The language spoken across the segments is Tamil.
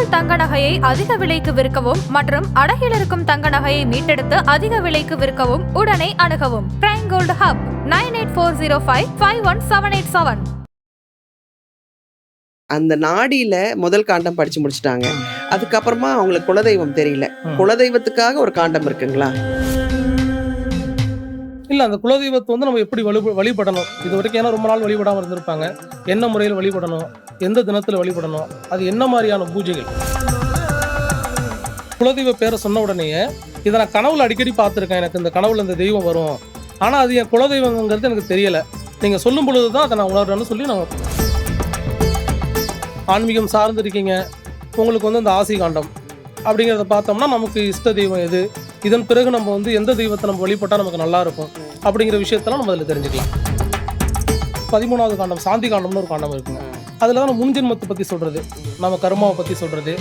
உங்கள் தங்க நகையை அதிக விலைக்கு விற்கவும் மற்றும் அடகில் இருக்கும் தங்க நகையை மீட்டெடுத்து அதிக விலைக்கு விற்கவும் உடனே அணுகவும். Prime gold hub nine eight four zero five five one seven eight seven அந்த நாடியில முதல் காண்டம் படிச்சு முடிச்சிட்டாங்க. அதுக்கப்புறமா அவங்களுக்கு குலதெய்வம் தெரியல. குலதெய்வத்துக்காக ஒரு காண்டம் இருக்குங்களா? இல்ல அந்த குலதெய்வத்தை வந்து நம்ம எப்படி வழி வழிபடணும்? இது வரைக்கும் ஏன்னா ரொம்ப நாள் வழிபடாம இருந்திருப்பாங்க. என்ன முறையில் வழிபடணும்? எந்த தினத்தில் வழிபடணும்? அது என்ன மாதிரியான பூஜைகள்? குலதெய்வ பேரை சொன்ன உடனேயே இதை நான் கனவுல அடிக்கடி பார்த்துருக்கேன். எனக்கு இந்த கனவுல இந்த தெய்வம் வரும். ஆனால் அது என் குலதெய்வங்கிறது எனக்கு தெரியலை. நீங்கள் சொல்லும் பொழுது தான் அதை நான் உணர்றேன்னு சொல்லி நான் ஆன்மீகம் சார்ந்து இருக்கீங்க. உங்களுக்கு வந்து அந்த ஆசி காண்டம். அப்படிங்கிறத பார்த்தோம்னா நமக்கு இஷ்ட தெய்வம் எது? இதன் பிறகு நம்ம வந்து எந்த தெய்வத்தை நம்ம வழிபட்டால் நமக்கு நல்லா இருக்கும்? அப்படிங்கிற விஷயத்தெல்லாம் நம்ம அதில் தெரிஞ்சுக்கலாம். பதிமூணாவது காண்டம் சாந்தி காண்டம்னு ஒரு காண்டம் இருக்குங்க. அதில் தான் முன்ஜென்மத்தை பற்றி சொல்கிறது நம்ம கர்மாவை பற்றி சொல்கிறது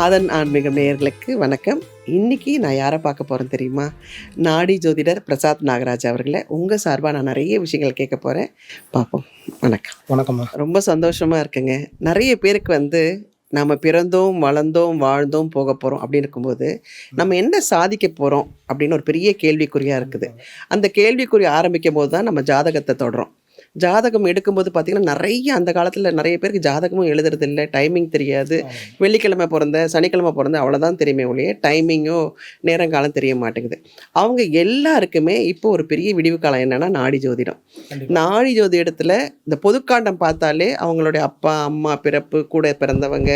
ஆதன் ஆன்மீகம் நேயர்களுக்கு வணக்கம். இன்னைக்கு நான் யாரை பார்க்க போறேன் தெரியுமா? நாடி ஜோதிடர் பிரசாத் நாகராஜ் அவர்களை உங்க சார்பா நான் நிறைய விஷயங்கள் கேட்க போறேன். பார்ப்போம். வணக்கம். வணக்கம்மா. ரொம்ப சந்தோஷமா இருக்குங்க. நிறைய பேருக்கு வந்து நம்ம பிறந்தோம் வளர்ந்தோம் வாழ்ந்தோம் போக போகிறோம் அப்படின்னு இருக்கும்போது நம்ம என்ன சாதிக்க போகிறோம் அப்படின்னு ஒரு பெரிய கேள்விக்குறியாக இருக்குது. அந்த கேள்விக்குறி ஆரம்பிக்கும் போது தான் நம்ம ஜாதகத்தை தொடறோம். ஜாதகம் எடுக்கும்போது பார்த்திங்கன்னா நிறைய அந்த காலத்தில் நிறைய பேருக்கு ஜாதகமும் எழுதுறது இல்லை டைமிங் தெரியாது வெள்ளிக்கிழமை பிறந்த சனிக்கிழமை பிறந்த அவ்வளோதான் தெரியுமே ஒழிய டைமிங்கோ நேரங்காலம் தெரிய மாட்டேங்குது. அவங்க எல்லாருக்குமே இப்போ ஒரு பெரிய விடிவு காலம் என்னன்னா நாடி ஜோதிடம். நாடி ஜோதிடத்தில் இந்த பொதுக்காண்டம் பார்த்தாலே அவங்களுடைய அப்பா அம்மா பிறப்பு கூட பிறந்தவங்க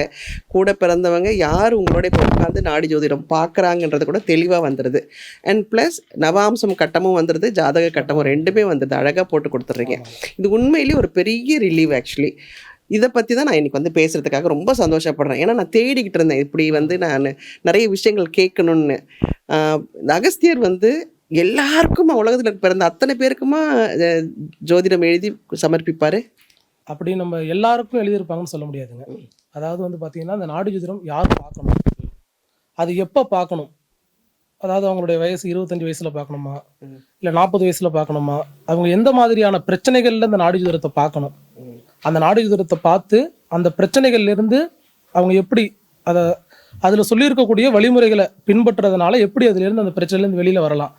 கூட பிறந்தவங்க யார் உங்களோட இப்போ உட்காந்து நாடி ஜோதிடம் பார்க்குறாங்கன்றது கூட தெளிவாக வந்துடுது அண்ட் ப்ளஸ் நவாம்சம் கட்டமும் வந்துடுது ஜாதக கட்டமும் ரெண்டுமே வந்துடுது அழகாக போட்டு கொடுத்துட்றீங்க. இது உண்மையிலேயே ஒரு பெரிய ரிலீவ் ஆக்சுவலி இதை பற்றி தான் நான் இன்றைக்கி வந்து பேசுகிறதுக்காக ரொம்ப சந்தோஷப்படுறேன். ஏன்னா நான் தேடிக்கிட்டு இருந்தேன் இப்படி வந்து நான் நிறைய விஷயங்கள் கேட்கணும்னு. இந்த அகஸ்தியர் வந்து எல்லாருக்கும் உலகத்தில் பிறந்த அத்தனை பேருக்குமா ஜோதிடம் எழுதி சமர்ப்பிப்பார்? அப்படி நம்ம எல்லாருக்கும் எழுதியிருப்பாங்கன்னு சொல்ல முடியாதுங்க. அதாவது வந்து பார்த்தீங்கன்னா அந்த நாடு ஜோதிடம் யார் பார்க்கணும்? அது எப்போ பார்க்கணும்? அதாவது அவங்களுடைய வயசு இருபத்தஞ்சு வயசுல பார்க்கணுமா. இல்லை நாற்பது வயசுல பார்க்கணுமா? அவங்க எந்த மாதிரியான பிரச்சனைகள்ல இந்த நாடு ஜோதிடத்தை பார்க்கணும்? அந்த நாடு ஜோதிடத்தை பார்த்து அந்த பிரச்சனைகள்ல இருந்து அவங்க எப்படி அதை அதில் சொல்லியிருக்கக்கூடிய வழிமுறைகளை பின்பற்றுறதுனால எப்படி அதுலேருந்து அந்த பிரச்சனையிலேருந்து வெளியில் வரலாம்?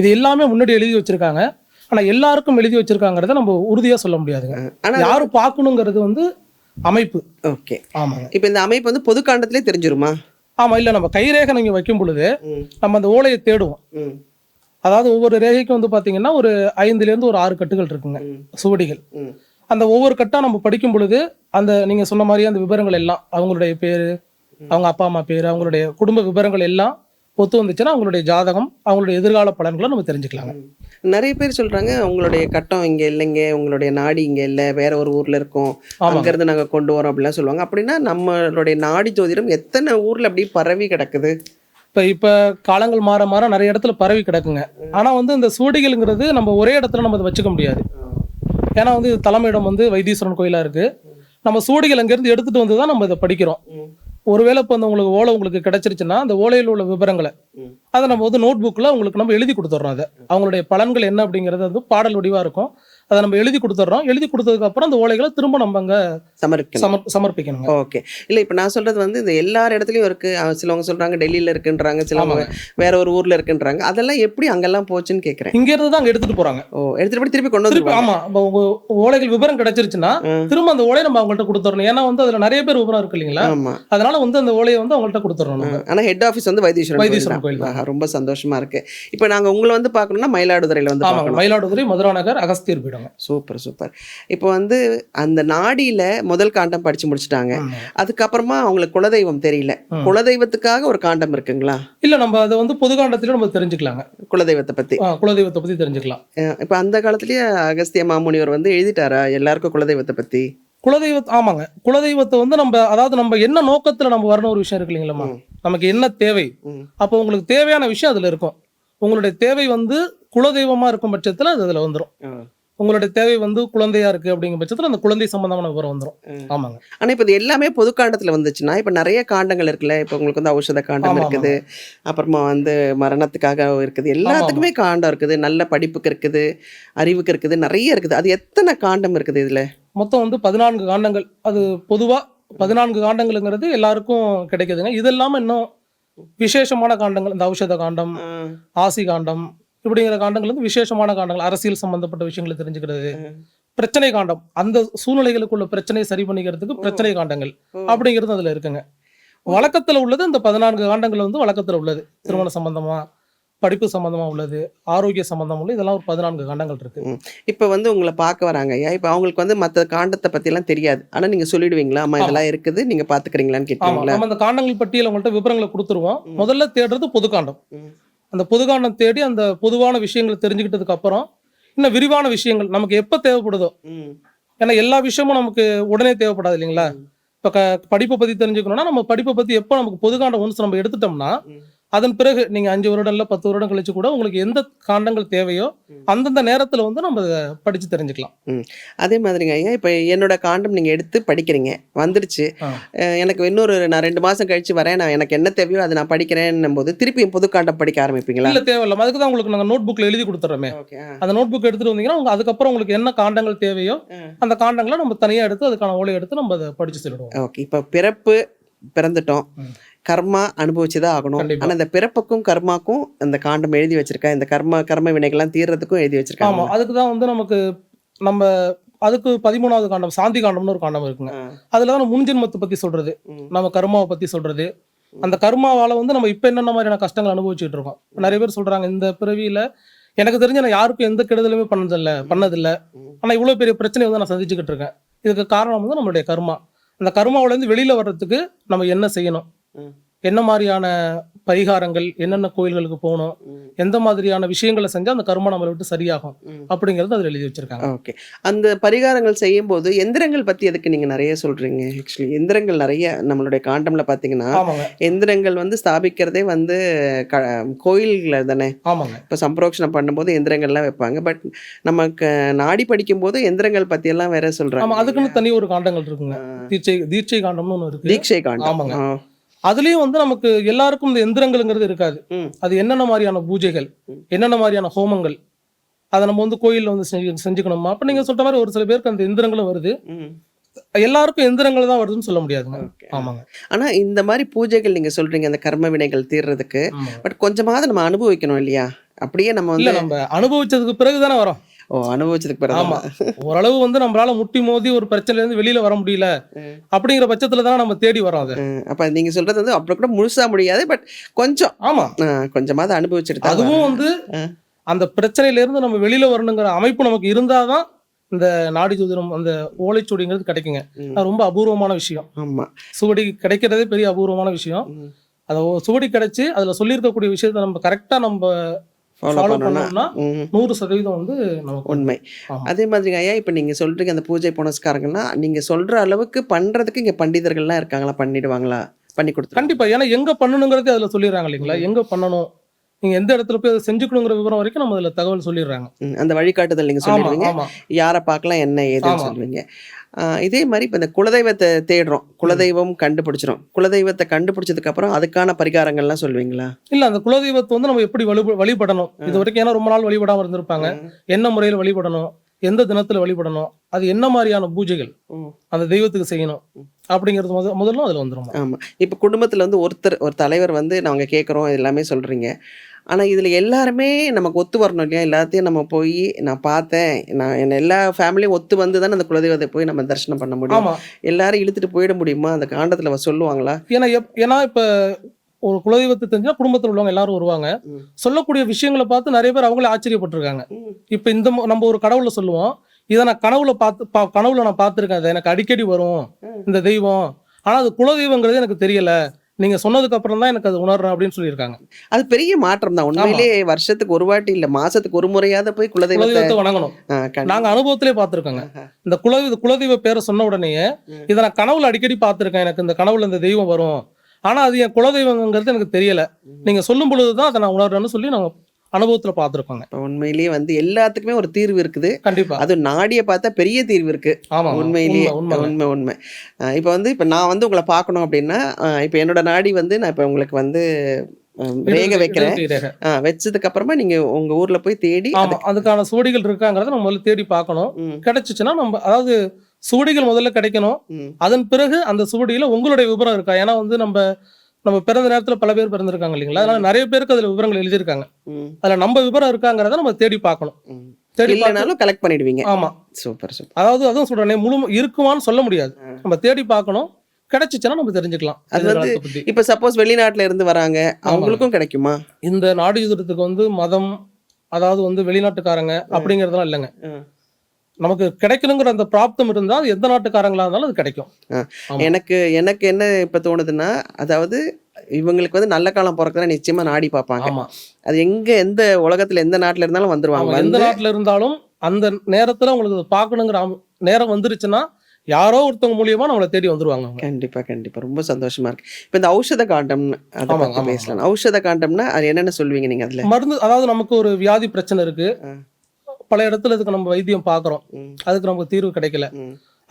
இது எல்லாமே முன்னாடி எழுதி வச்சிருக்காங்க. ஆனால் எல்லாருக்கும் எழுதி வச்சிருக்காங்கிறத நம்ம உறுதியாக சொல்ல முடியாதுங்க ஆனால் யாரு பார்க்கணுங்கிறது வந்து அமைப்பு. ஓகே. ஆமாங்க. இப்போ இந்த அமைப்பு வந்து பொது காண்டத்திலே தெரிஞ்சிருமா? ஆமா இல்ல நம்ம கைரேகை நீங்க வைக்கும் பொழுது நம்ம அந்த ஓலையை தேடுவோம். அதாவது ஒவ்வொரு ரேகைக்கும் வந்து பாத்தீங்கன்னா ஒரு ஐந்துல இருந்து ஒரு ஆறு கட்டுகள் இருக்குங்க. சுவடிகள். அந்த ஒவ்வொரு கட்டா நம்ம படிக்கும் பொழுது அந்த நீங்க சொன்ன மாதிரி அந்த விவரங்கள் எல்லாம் அவங்களுடைய பேரு அவங்க அப்பா அம்மா பேரு அவங்களுடைய குடும்ப விவரங்கள் எல்லாம் ஒத்து வந்துச்சுன்னா அவங்களுடைய ஜாதகம் அவங்களுடைய எதிர்கால பலன்களை நம்ம தெரிஞ்சுக்கலாங்க. நிறைய பேர் சொல்றாங்க உங்களுடைய கட்டம் இங்க இல்லைங்க உங்களுடைய நாடி இங்க இல்ல வேற ஒரு ஊர்ல இருக்கோம் அங்கிருந்து நாங்க கொண்டு வரோம் அப்படிலாம் சொல்லுவாங்க. அப்படின்னா நம்மளுடைய நாடி ஜோதிடம் எத்தனை ஊர்ல அப்படி பரவி கிடக்குது? இப்ப இப்ப காலங்கள் மாற மாற நிறைய இடத்துல பரவி கிடக்குங்க. ஆனா வந்து இந்த சுவடிகள்ங்கிறது நம்ம ஒரே இடத்துல நம்ம அதை வச்சுக்க முடியாது. ஏன்னா வந்து தலைமையிடம் வந்து வைத்தீஸ்வரன் கோயிலா இருக்கு. நம்ம சூடிகள் அங்கேருந்து எடுத்துட்டு வந்து தான் நம்ம இதை படிக்கிறோம். ஒருவேளை இப்போ வந்து உங்களுக்கு ஓலை உங்களுக்கு கிடைச்சிருச்சுன்னா அந்த ஓலையில் உள்ள விவரங்களை. அதை நம்ம வந்து நோட் புக்கில் உங்களுக்கு நம்ம எழுதி கொடுத்துட்றோம் அதை அவங்களுடைய பலன்கள் என்ன அப்படிங்கிறது வந்து பாடல் வடிவாக இருக்கும் அதை நம்ம எழுதி கொடுத்துட்றோம். எழுதி கொடுத்ததுக்கு அப்புறம் அந்த ஓலைகளை திரும்ப நம்ம அங்கே சமர்ப்பிக்கணும். சமர் சமர்ப்பிக்கணுங்க. ஓகே. இல்ல இப்ப நான் சொல்றது வந்து இந்த எல்லார் இடத்துலயும் இருக்கு. சிலவங்க சொல்றாங்க டெல்லியில இருக்குன்றாங்க சிலவங்க வேற ஒரு ஊர்ல இருக்குன்றாங்க. அதெல்லாம் எப்படி அங்கெல்லாம் போச்சுன்னு கேக்குறேன். இங்க இருந்து தான் அங்கே எடுத்துட்டு போறாங்க. ஓ எடுத்துட்டு போய் திருப்பி கொண்டு வந்து ஆமா. ஓலைகள் விவரம் கிடைச்சிருச்சுன்னா. திரும்ப அந்த ஓலையை நம்ம அவங்கள்ட்ட கொடுத்துடணும். ஏன்னா வந்து அதுல நிறைய பேர் விவரம் இருக்கு இல்லைங்களா? ஆமா. அதனால வந்து அந்த ஓலையை வந்து அவங்கள்ட்ட கொடுத்துடணும் ஆனா ஹெட் ஆபீஸ் வந்து வைத்தீஸ்வரன் வைத்தீஸ்வரன் கோயில் தான். ரொம்ப சந்தோஷமா இருக்கு. இப்போ நாங்க உங்களை வந்து பார்க்கணும்னா மயிலாடுதுறையில வந்து மயிலாடுதுறை மதுராநகர் அகஸ்தியர் பீடம் சூப்பர் சூப்பர். இப்போ வந்து அந்த நாடியில முதல் காண்டம் படிச்சு முடிச்சிட்டாங்க. அதுக்கப்புறமா அவங்களுக்கு குலதெய்வம் தெரியல. குலதெய்வத்துக்காக ஒரு காண்டம் இருக்குங்களா? இல்ல நம்ம அதை வந்து பொது காண்டத்தில நம்ம தெரிஞ்சுக்கலாங்க. குலதெய்வத்தை பத்தி. குலதெய்வத்தை பத்தி தெரிஞ்சுக்கலாம். இப்ப அந்த காலத்திலேயே அகஸ்திய மாமுனிவர் வந்து எழுதிட்டாரா? எல்லாருக்கும் குலதெய்வத்தை பத்தி. குலதெய்வ ஆமாங்க. குலதெய்வத்தை வந்து நம்ம அதாவது நம்ம என்ன நோக்கத்துல நம்ம வரணும் ஒரு விஷயம் இருக்கு இல்லைங்களா. நமக்கு என்ன தேவை. அப்போ உங்களுக்கு தேவையான விஷயம் அதுல இருக்கும். உங்களுடைய தேவை வந்து குலதெய்வமா இருக்கும் பட்சத்துல அது அதுல வந்துரும். உங்களுடைய தேவை வந்து குழந்தையா இருக்கு அப்படிங்கிற பட்சத்துல அந்த குழந்தை சம்பந்தமான விவரம் வந்துரும். ம். ஆமாங்க. ஆனா இப்ப இது எல்லாமே பொது காண்டத்துல வந்துச்சுன்னா இப்ப நிறைய காண்டங்கள் இருக்குல்ல இப்ப உங்களுக்கு வந்து ஔஷத காண்டம் இருக்குது அப்புறமா வந்து மரணத்துக்காக இருக்குது எல்லாத்துக்குமே காண்டம் இருக்குது நல்ல படிப்புக்கு இருக்குது அறிவுக்கு இருக்குது நிறைய இருக்குது. அது எத்தனை காண்டம் இருக்குது இதுல? மொத்தம் வந்து பதினான்கு காண்டங்கள். அது பொதுவா பதினான்கு காண்டங்களுங்கிறது எல்லாருக்கும் கிடைக்குதுங்க. இது இல்லாம இன்னும் விசேஷமான காண்டங்கள் இந்த ஔஷத காண்டம் ஆசி காண்டம் இப்படிங்கிற காண்டங்கள் வந்து விசேஷமான காண்டங்கள் அரசியல் சம்பந்தப்பட்ட விஷயங்களை தெரிஞ்சுக்கிறது. பிரச்சனை காண்டம். அந்த சூழ்நிலைகளுக்குள்ள பிரச்சனையை சரி பண்ணிக்கிறதுக்கு பிரச்சனை காண்டங்கள் அப்படிங்கிறது அதுல இருக்குங்க. வழக்கத்துல உள்ளது இந்த பதினான்கு காண்டங்கள் வந்து வழக்கத்துல உள்ளது. திருமண சம்பந்தமா படிப்பு சம்பந்தமா உள்ளது ஆரோக்கிய சம்பந்தமா உள்ளது இதெல்லாம் ஒரு பதினான்கு காண்டங்கள் இருக்கு. இப்போ வந்து உங்களை பார்க்க வராங்க ஐயா. இப்போ அவங்களுக்கு வந்து மற்ற காண்டத்தை பற்றிலாம் தெரியாது. ஆனால் நீங்கள் சொல்லிடுவீங்களா? அம்மா இதெல்லாம் இருக்குது நீங்கள் பார்த்துக்கிறீங்களான்னு கேட்டீங்களா நம்ம அந்த காண்டங்கள் பட்டியல உங்கள்கிட்ட விவரங்களை கொடுத்துருவோம். முதல்ல தேடுறது பொதுக்காண்டம் ம். அந்த பொதுக்காண்டம் தேடி அந்த பொதுவான விஷயங்களை தெரிஞ்சுக்கிட்டதுக்கு அப்புறம் இன்னும் விரிவான விஷயங்கள் நமக்கு எப்போ தேவைப்படுதோ ஏன்னா எல்லா விஷயமும் நமக்கு உடனே தேவைப்படாது இல்லைங்களா. இப்போ க படிப்பை பத்தி தெரிஞ்சுக்கணும்னா நம்ம படிப்பை பத்தி எப்போ நமக்கு பொதுக்காண்டம் ஒன்ஸ் நம்ம எடுத்துட்டோம்னா. அதன் பிறகு நீங்க அஞ்சு வருடம் இல்ல பத்து வருடம் கழிச்சு கூட உங்களுக்கு எந்த காண்டங்கள் தேவையோ. அந்தந்த நேரத்துல வந்து நம்ம படிச்சு தெரிஞ்சுக்கலாம். அதே மாதிரிங்க ஐயா இப்போ என்னோட காண்டம் நீங்கள் எடுத்து படிக்கிறீங்க வந்துடுச்சு எனக்கு இன்னொரு நான் ரெண்டு மாதம் கழிச்சு வரேன் நான் எனக்கு என்ன தேவையோ அதை நான் படிக்கிறேன்னும் போது திருப்பி புது காண்டம் படிக்க ஆரம்பிப்பீங்களா? இல்ல தேவையில்ல அதுக்கு தான் உங்களுக்கு நாங்க நோட் புக்ல எழுதி கொடுத்துறோமே. அந்த நோட் புக் எடுத்துட்டு வந்தீங்கன்னா அதுக்கப்புறம் உங்களுக்கு என்ன காண்டங்கள் தேவையோ அந்த காண்டங்களை நம்ம தனியா எடுத்து அதுக்கான ஓலை எடுத்து நம்ம அதை படிச்சு சொல்லிடுவோம். ஓகே இப்போ பிறப்பு பிறந்துட்டோம். கர்மா அனுபவிச்சு தான் ஆகணும். ஆனால் இந்த பிறப்புக்கும் கர்மாக்கும் இந்த காண்டம் எழுதி வச்சிருக்கா இந்த கர்ம கர்ம வினைகள்லாம் தீர்றதுக்கும் எழுதி வச்சிருக்காங்க. அதுக்கு தான் வந்து நமக்கு நம்ம அதுக்கு பதிமூணாவது காண்டம் சாந்தி காண்டம்னு ஒரு காண்டம் இருக்குங்க. அதுல தான் முன்ஜென்மத்தை பத்தி சொல்றது ம். நம்ம கர்மாவை பத்தி சொல்றது. அந்த கர்மாவால வந்து நம்ம இப்ப என்னென்ன மாதிரியான கஷ்டங்கள் அனுபவிச்சுட்டு இருக்கோம். நிறைய பேர் சொல்றாங்க இந்த பிறவியில எனக்கு தெரிஞ்ச நான் யாருக்கும் எந்த கெடுதலுமே பண்ணதில்ல பண்ணதில்ல. ம். ஆனா இவ்வளவு பெரிய பிரச்சனை வந்து நான் சந்திச்சுக்கிட்டு இருக்கேன். இதுக்கு காரணம் வந்து நம்மளுடைய கர்மா. அந்த கர்மாவுல இருந்து வெளியில வர்றதுக்கு நம்ம என்ன செய்யணும். என்ன மாதிரியான பரிகாரங்கள் என்னென்ன கோயில்களுக்கு போகணும். எந்த மாதிரியான விஷயங்களை செஞ்சா அந்த கர்மா நம்மளை விட்டு சரியாகும். அப்படிங்கறது அதுல எழுதி வச்சிருக்காங்க. ஓகே. அந்த பரிகாரங்கள் செய்யும்போது எந்திரங்கள் பத்தி எதுக்கு நீங்க நிறைய சொல்றீங்க? ஆக்சுவலி எந்திரங்கள் நிறைய நம்மளுடைய காண்டம்ல பாத்தீங்கன்னா ஆமாங்க. எந்திரங்கள் வந்து ஸ்தாபிக்கிறதே வந்து க கோயில்கள் தானே? ஆமாங்க. இப்போ சம்பிரோக்ஷணம் பண்ணும்போது எந்திரங்கள்லாம் வைப்பாங்க. பட் நமக்கு நாடி படிக்கும்போது எந்திரங்கள் பத்தியெல்லாம் வேற ஆமா சொல்றாங்க அதுக்குன்னு தனி ஒரு காண்டங்கள் இருக்குங்க. தீட்சை தீட்சை காண்டம்னு ஒன்று இருக்கு. தீட்சை காண்டம். ஆமாங்க. அதுலயும் வந்து நமக்கு எல்லாருக்கும் இந்த எந்திரங்கள்ங்கிறது இருக்காது. அது என்னென்ன மாதிரியான பூஜைகள். என்னென்ன மாதிரியான ஹோமங்கள் அதை நம்ம வந்து கோயில்ல வந்து செஞ்சு செஞ்சுக்கணுமா அப்ப நீங்க சொல்ற மாதிரி ஒரு சில பேருக்கு அந்த எந்திரங்களும் வருது. எல்லாருக்கும் எந்திரங்கள் தான் வருதுன்னு சொல்ல முடியாதுங்க. ஆமாங்க ஆனா இந்த மாதிரி பூஜைகள் நீங்க சொல்றீங்க அந்த கர்ம வினைகள் தீர்றதுக்கு. பட் கொஞ்சமாவது நம்ம அனுபவிக்கணும் இல்லையா அப்படியே நம்ம வந்து நம்ம அனுபவிச்சதுக்கு பிறகு தானே வரோம் ஓ அனுபவிச்சதுக்கு பிறகு ஆமா. ஓரளவு வந்து நம்மளால முட்டி மோதி ஒரு பிரச்சனையில இருந்து வெளியில வர முடியல. அப்படிங்கிற பட்சத்துல தானே நம்ம தேடி வரோம் அதை. அப்ப நீங்க சொல்றது வந்து அப்புறம் கூட முழுசா முடியாது பட் கொஞ்சம். ஆமா. கொஞ்சமாவது அனுபவிச்சுட்டு தான் அதுவும் வந்து. அந்த பிரச்சனையில இருந்து நம்ம வெளியில வரணுங்கிற அமைப்பு நமக்கு இருந்தாதான் இந்த நாடி ஜோதிடம் அந்த ஓலைச்சுவடிங்கிறது கிடைக்குங்க. அது ரொம்ப அபூர்வமான விஷயம். ஆமா. சுவடி கிடைக்கிறதே பெரிய அபூர்வமான விஷயம். அதை சுவடி கிடைச்சு அதுல சொல்லியிருக்கக்கூடிய விஷயத்த நம்ம கரெக்டா நம்ம ஃபாலோ பண்ணோம்னா. நூறு சதவீதம் வந்து உண்மை. அதே மாதிரி ஐயா இப்போ நீங்கள் சொல்கிறீங்க அந்த பூஜை புனஸ்காரங்கள்லாம் நீங்கள் சொல்கிற அளவுக்கு பண்ணுறதுக்கு இங்கே பண்டிதர்கள்லாம் இருக்காங்களா? பண்ணிடுவாங்களா? பண்ணி கொடுத்து கண்டிப்பா. ஏன்னா எங்க பண்ணணுங்கிறதே அதுல சொல்லிடுறாங்க இல்லைங்களா? எங்க பண்ணணும்? நீங்க எந்த இடத்துல போய் அதை செஞ்சுக்கணுங்கிற விவரம் வரைக்கும் நம்ம அதுல தகவல் சொல்லிடுறாங்க. அந்த வழிகாட்டுதல் சொல்லிடுவீங்க. ஆமா. யாரை பார்க்கலாம் என்ன ஏதுன்னு. சொல்லுவீங்க. இதே மாதிரி இப்போ இந்த குலதெய்வத்தை தேடுறோம். குலதெய்வம் கண்டுபிடிச்சிரும். குலதெய்வத்தை கண்டுபிடிச்சதுக்கு அப்புறம் அதுக்கான பரிகாரங்கள்லாம் சொல்லுவீங்களா? இல்ல அந்த குலதெய்வத்தை வந்து நம்ம எப்படி வழி வழிபடணும்? இது வரைக்கும் ஏன்னா ரொம்ப நாள் வழிபடாம இருந்திருப்பாங்க. என்ன முறையில் வழிபடணும்? எந்த தினத்துல வழிபடணும்? அது என்ன மாதிரியான பூஜைகள். அந்த தெய்வத்துக்கு செய்யணும். அப்படிங்கிறது முத முதல்ல அதுல வந்துரும்? ஆமாம் இப்போ குடும்பத்தில் வந்து ஒருத்தர் ஒரு தலைவர் வந்து நாங்கள் கேட்குறோம் எல்லாமே சொல்கிறீங்க ஆனால் இதில் எல்லாருமே நமக்கு ஒத்து வரணும் இல்லையா? எல்லாத்தையும் நம்ம போய் நான் பார்த்தேன். நான் என்ன எல்லா ஃபேமிலியும் ஒத்து வந்து தான் அந்த குலதெய்வத்தை போய் நம்ம தரிசனம் பண்ண முடியும்? எல்லாரும் இழுத்துட்டு போயிட முடியுமா? அந்த காண்டத்தில் சொல்லுவாங்களா? ஏன்னா எப்- ஏன்னா இப்ப ஒரு குலதெய்வத்தை தெரிஞ்சா குடும்பத்துல உள்ளவங்க எல்லாரும் வருவாங்க. சொல்லக்கூடிய விஷயங்களை பார்த்து நிறைய பேர் அவங்களே ஆச்சரியப்பட்டிருக்காங்க. இப்ப இந்த நம்ம ஒரு கடவுளை சொல்லுவோம். இதை நான் கனவுல பார்த்து பா- கனவுல நான் பார்த்துருக்கேன். அது எனக்கு அடிக்கடி வரும். இந்த தெய்வம். ஆனா அது குலதெய்வங்கிறது எனக்கு தெரியல. நீங்க சொன்னதுக்கு அப்புறம் தான் எனக்கு அது உணர்றேன் அப்படின்னு சொல்லியிருக்காங்க. அது பெரிய மாற்றம் தான். உண்மையிலேயே வருஷத்துக்கு ஒரு வாட்டி இல்லை மாசத்துக்கு ஒரு முறையாவது போய் குலதெய்வத்தை வணங்கணும். நாங்க அனுபவத்திலே பார்த்திருக்கோங்க. இந்த குலதெய்வ குலதெய்வ பேரை சொன்ன உடனேயே. இதை நான் கனவுல அடிக்கடி பார்த்திருக்கேன். எனக்கு இந்த கனவுல இந்த தெய்வம் வரும். ஆனா அது என் குலதெய்வங்கிறது எனக்கு தெரியல. நீங்க சொல்லும் பொழுதுதான் அதை நான் உணர்றேன்னு சொல்லி நாங்க அனுபவத்துல பார்த்திருக்கோங்க இப்ப உண்மையிலேயே வந்து எல்லாத்துக்குமே ஒரு தீர்வு இருக்குது. கண்டிப்பா. அது நாடியை பார்த்தா பெரிய தீர்வு இருக்கு. ஆமா உண்மையிலேயே. உண்மை உண்மை இப்போ வந்து இப்போ நான் வந்து உங்களை பார்க்கணும் அப்படின்னா இப்போ என்னோட நாடி வந்து நான் இப்போ உங்களுக்கு வந்து ரேகை வைக்கிறேன். அஹ், வச்சதுக்கு அப்புறமா நீங்க உங்க ஊர்ல போய் தேடி அதுக்கான சுவடிகள் இருக்காங்கிறத நம்ம முதல்ல தேடி பார்க்கணும். கிடைச்சிச்சுன்னா நம்ம அதாவது சுவடிகள் முதல்ல கிடைக்கணும். அதன் பிறகு அந்த சுவடியில உங்களுடைய விவரம் இருக்கா? ஏன்னா வந்து நம்ம நம்ம பிறந்த நேரத்துல பல பேர் பிறந்திருக்காங்க இல்லைங்களா? அதனால நிறைய பேருக்கு அதுல விவரங்கள் எழுதியிருக்காங்க. அதுல நம்ம விவரம் இருக்காங்கிறத நம்ம தேடி பார்க்கணும். தேடி பார்த்து இல்லைனாலும் கலெக்ட் பண்ணிடுவீங்க. ஆமா. Super super. அதாவது அதுவும் சொல்றேனே முழு இருக்குமான்னு சொல்ல முடியாது. நம்ம தேடி பார்க்கணும். கிடைச்சிச்சுன்னா நம்ம தெரிஞ்சுக்கலாம். அது வந்து இப்போ சப்போஸ் வெளிநாட்டுல இருந்து வராங்க அவங்களுக்கும் கிடைக்குமா? இந்த நாடு யுத்தத்துக்கு வந்து மதம் அதாவது வந்து வெளிநாட்டுக்காரங்க அப்படிங்கறதெல்லாம் இல்லைங்க. நமக்கு கிடைக்கணுங்கிற அந்த பிராப்தம் இருந்தா அது எந்த நாட்டுக்காரங்களா இருந்தாலும் அது கிடைக்கும். எனக்கு எனக்கு என்ன இப்ப தோணுதுன்னா அதாவது இவங்களுக்கு வந்து நல்ல காலம் பிறக்குதுன்னா நிச்சயமா நாடி பார்ப்பாங்க. அது எங்க எந்த உலகத்துல எந்த நாட்டுல இருந்தாலும் வந்துருவாங்க. எந்த நாட்டுல இருந்தாலும் அந்த நேரத்துல உங்களுக்கு பார்க்கணுங்கிற ஆம்- நேரம் வந்துருச்சுன்னா யாரோ ஒருத்தவங்க மூலியமா நம்மளை தேடி வந்துருவாங்க கண்டிப்பா கண்டிப்பா. ரொம்ப சந்தோஷமா இருக்கு. இப்ப இந்த ஔஷத காண்டம் அதை. பேசலாம். ஔஷத காண்டம்னா அது என்னென்ன சொல்லுவீங்க நீங்க அதுல? மருந்து அதாவது நமக்கு ஒரு வியாதி பிரச்சனை இருக்கு. பல இடத்துல இதுக்கு நம்ம வைத்தியம் பார்க்குறோம். அதுக்கு நமக்கு தீர்வு கிடைக்கல.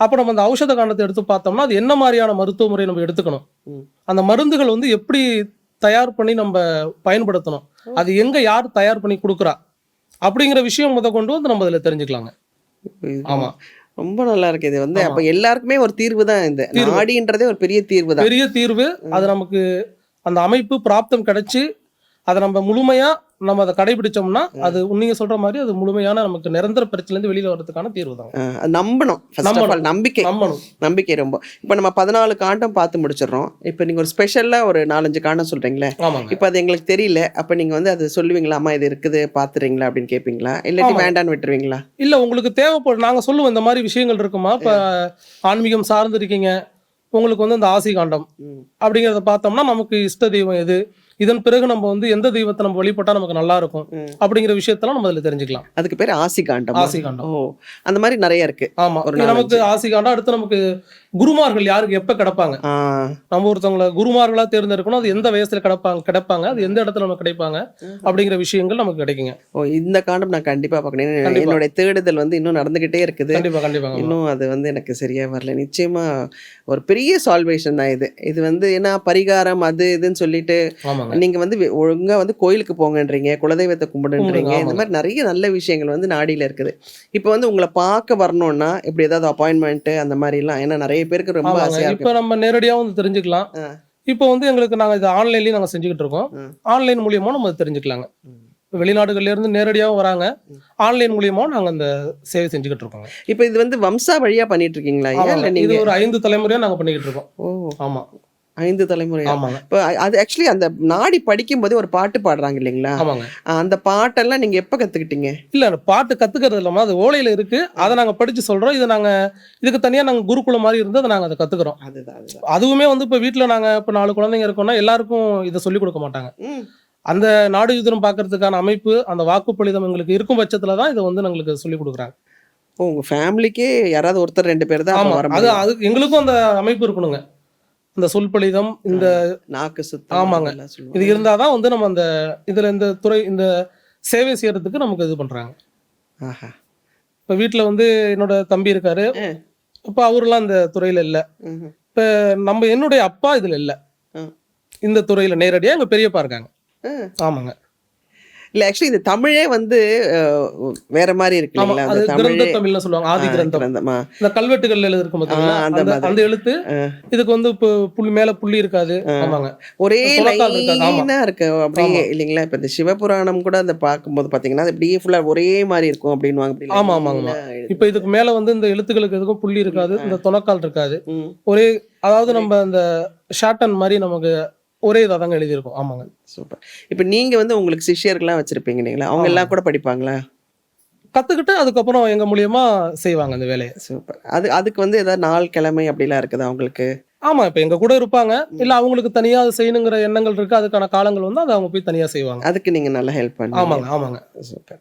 அப்போ நம்ம அந்த ஔஷத காண்டத்தை எடுத்து பார்த்தோம்னா அது என்ன மாதிரியான மருத்துவ முறை நம்ம எடுத்துக்கணும். அந்த மருந்துகள் வந்து எப்படி தயார் பண்ணி நம்ம பயன்படுத்தணும்? அது எங்க யார் தயார் பண்ணி கொடுக்குறா? அப்படிங்கிற விஷயம் முத கொண்டு வந்து நம்ம அதில் தெரிஞ்சுக்கலாங்க. ஆமா. ரொம்ப நல்லா இருக்கு இது வந்து. அப்ப எல்லாருக்குமே ஒரு தீர்வு தான் இந்த. நாடின்றதே ஒரு பெரிய தீர்வு தான். பெரிய தீர்வு. அது நமக்கு அந்த அமைப்பு பிராப்தம் கிடைச்சு அதை நம்ம முழுமையா நம்ம அதை கடைபிடிச்சோம்னா அது நீங்க சொல்ற மாதிரி அது முழுமையான நமக்கு நிரந்தர பிரச்சனைல இருந்து வெளியில வர்றதுக்கான தீர்வு தான். நம்பணும். நம்பிக்கை. நம்பணும். நம்பிக்கை ரொம்ப. இப்போ நம்ம பதினாலு காண்டம் பார்த்து முடிச்சிடுறோம். இப்போ நீங்க ஒரு ஸ்பெஷலா ஒரு நாலஞ்சு காண்டம் சொல்றீங்களே? இப்போ அது எங்களுக்கு தெரியல. அப்ப நீங்க வந்து அது சொல்லுவீங்களா அம்மா இது இருக்குது பாத்துறீங்களா அப்படின்னு கேட்பீங்களா இல்லாட்டி. வேண்டான்னு விட்டுருவீங்களா? இல்ல உங்களுக்கு தேவைப்படும் நாங்க சொல்லுவோம் இந்த மாதிரி விஷயங்கள் இருக்குமா? இப்ப ஆன்மீகம் சார்ந்து இருக்கீங்க உங்களுக்கு வந்து அந்த ஆசி காண்டம். அப்படிங்கிறத பார்த்தோம்னா நமக்கு இஷ்ட தெய்வம் எது? இதன் பிறகு நம்ம வந்து எந்த தெய்வத்தை நம்ம வழிபட்டா நமக்கு நல்லா இருக்கும். அப்படிங்கிற விஷயத்தெல்லாம் நம்ம அதுல தெரிஞ்சுக்கலாம். அதுக்கு பேர் ஆசி காண்டம் ஆசி காண்டம் அந்த மாதிரி நிறைய இருக்கு. ஆமா. நமக்கு. ஆசி காண்டம் அடுத்து நமக்கு குருமார்கள் யாருக்கு எப்ப கிடப்பாங்க? நம்ம ஒருத்தவங்கள குருமார்களா தேர்ந்தெடுக்கணும். அது எந்த வயசுல கிடப்பாங்க கிடைப்பாங்க அது எந்த இடத்துல நமக்கு கிடைப்பாங்க அப்படிங்கிற விஷயங்கள் நமக்கு கிடைக்குங்க. ஓ இந்த காண்டம் நான் கண்டிப்பா பார்க்கணும் கண்டிப்பா. என்னுடைய தேடுதல் வந்து இன்னும் நடந்துகிட்டே இருக்குது. கண்டிப்பா கண்டிப்பாங்க ஆமா. இன்னும் அது வந்து எனக்கு சரியா வரல. நிச்சயமா ஒரு பெரிய சால்வேஷன் தான் இது. இது வந்து ஏன்னா பரிகாரம் அது இதுன்னு சொல்லிட்டு நீங்க வந்து ஒழுங்கா வந்து கோயிலுக்கு போங்கன்றீங்க குலதெய்வத்தை கும்பிடுன்றீங்க இந்த. மாதிரி நிறைய நல்ல விஷயங்கள் வந்து நாடியில இருக்குது. இப்போ வந்து உங்களை பார்க்க வரணும்னா இப்படி ஏதாவது அப்பாயின்மெண்ட் அந்த மாதிரி எல்லாம் ஏன்னா நிறைய பேருக்கு ரொம்ப ஆசையா இப்ப இருக்கு. நம்ம நேரடியா வந்து தெரிஞ்சுக்கலாம். இப்போ வந்து எங்களுக்கு நாங்க இது ஆன்லைன்லயும் நாங்க செஞ்சுக்கிட்டு இருக்கோம். ஆன்லைன் மூலியமா நம்ம தெரிஞ்சுக்கலாங்க. வெளிநாடுகள்ல இருந்து நேரடியாவும் வராங்க. ஆன்லைன் மூலியமாவும் நாங்க அந்த சேவை செஞ்சுக்கிட்டு இருக்கோங்க. இப்போ இது வந்து வம்சா வழியா பண்ணிட்டு இருக்கீங்களா? இது ஒரு ஐந்து தலைமுறையா நாங்க பண்ணிக்கிட்டு இருக்கோம். ஓ. ஆமா. ஐந்து தலைமுறை இப்போ அது ஆக்சுவலி அந்த நாடி படிக்கும் போதே ஒரு பாட்டு பாடுறாங்க இல்லைங்களா? அந்த பாட்டெல்லாம் நீங்க எப்ப கத்துக்கிட்டீங்க? இல்ல பாட்டு கத்துக்கிறது இல்லாம அது ஓலையில இருக்கு. அதை நாங்க படிச்சு சொல்றோம். இதை நாங்க இதுக்கு தனியா நாங்க குருகுலம் மாதிரி இருந்து அதை நாங்க அதை கத்துக்கிறோம். அதுவுமே வந்து இப்ப வீட்ல நாங்க இப்ப நாலு குழந்தைங்க இருக்கோம்னா எல்லாருக்கும் இதை சொல்லி கொடுக்க மாட்டாங்க. அந்த நாடு யுத்தம் பார்க்கறதுக்கான அமைப்பு அந்த வாக்குப்பளிதம் எங்களுக்கு இருக்கும் பட்சத்துல தான் இதை வந்து எங்களுக்கு சொல்லி கொடுக்குறாங்க. உங்க ஃபேமிலிக்கே யாராவது ஒருத்தர் ரெண்டு பேர் தான் அது. அது எங்களுக்கும் அந்த அமைப்பு இருக்கணுங்க. இந்த சொற்பளிதம் இந்த நாக்கு சுத்தம் ஆமாங்க. இது. இருந்தாதான் வந்து நம்ம அந்த இதுல இந்த துறை இந்த சேவை செய்யறதுக்கு நமக்கு இது பண்றாங்க. இப்ப வீட்ல வந்து என்னோட தம்பி இருக்காரு. இப்ப அவரெல்லாம் இந்த துறையில இல்ல ம்ஹும். நம்ம என்னுடைய அப்பா இதுல இல்ல. இந்த துறையில நேரடியா எங்க பெரியப்பா இருக்காங்க. ஆமாங்க இல்ல ஆக்சுவலி இது தமிழே வந்து வேற மாதிரி இருக்கு இல்லைங்களா அது அந்த கிரந்த தமிழே தமிழ்னு சொல்லுவாங்க ஆதி கிரந்தம். இந்த கல்வெட்டுகள் எழுதிருக்கும் அந்த அந்த எழுத்து. இதுக்கு வந்து இப்போ புள்ளி மேல புள்ளி இருக்காது ஆமாங்க ஒரே. லைனா இருக்கு அப்படியே. இல்லைங்களா இப்ப இந்த சிவபுராணம் கூட அந்த பார்க்கும்போது பாத்தீங்கன்னா அப்படியே ஃபுல்லா ஒரே மாதிரி இருக்கும் அப்படின்னுவாங்க அப்படி ஆமா, ஆமாங்க. இப்போ இதுக்கு மேல வந்து இந்த எழுத்துக்களுக்கு எதுக்கும் புள்ளி இருக்காது இந்த துணக்கால் இருக்காது. ஒரே அதாவது நம்ம அந்த ஷார்டன் மாதிரி நமக்கு ஒரே இதாக தாங்க எழுதியிருக்கும். ஆமாங்க. சூப்பர். இப்ப நீங்க வந்து உங்களுக்கு சிஷ்யர்கள்லாம் வச்சிருப்பீங்க இல்லைங்களா? அவங்க எல்லாம் கூட படிப்பாங்களா? கத்துக்கிட்டு அதுக்கப்புறம் எங்க மூலியமா செய்வாங்க அந்த வேலையை. சூப்பர். அது அதுக்கு வந்து ஏதாவது நாள் கிழமை அப்படிலாம் இருக்குதா அவங்களுக்கு ஆமா இப்ப எங்க கூட இருப்பாங்க. இல்ல அவங்களுக்கு தனியா அது செய்யணுங்கிற எண்ணங்கள் இருக்கு. அதுக்கான காலங்கள் வந்து அதை அவங்க போய் தனியா செய்வாங்க. அதுக்கு நீங்க நல்லா ஹெல்ப் பண்ணுவீங்க. ஆமாங்க ஆமாங்க. சூப்பர்.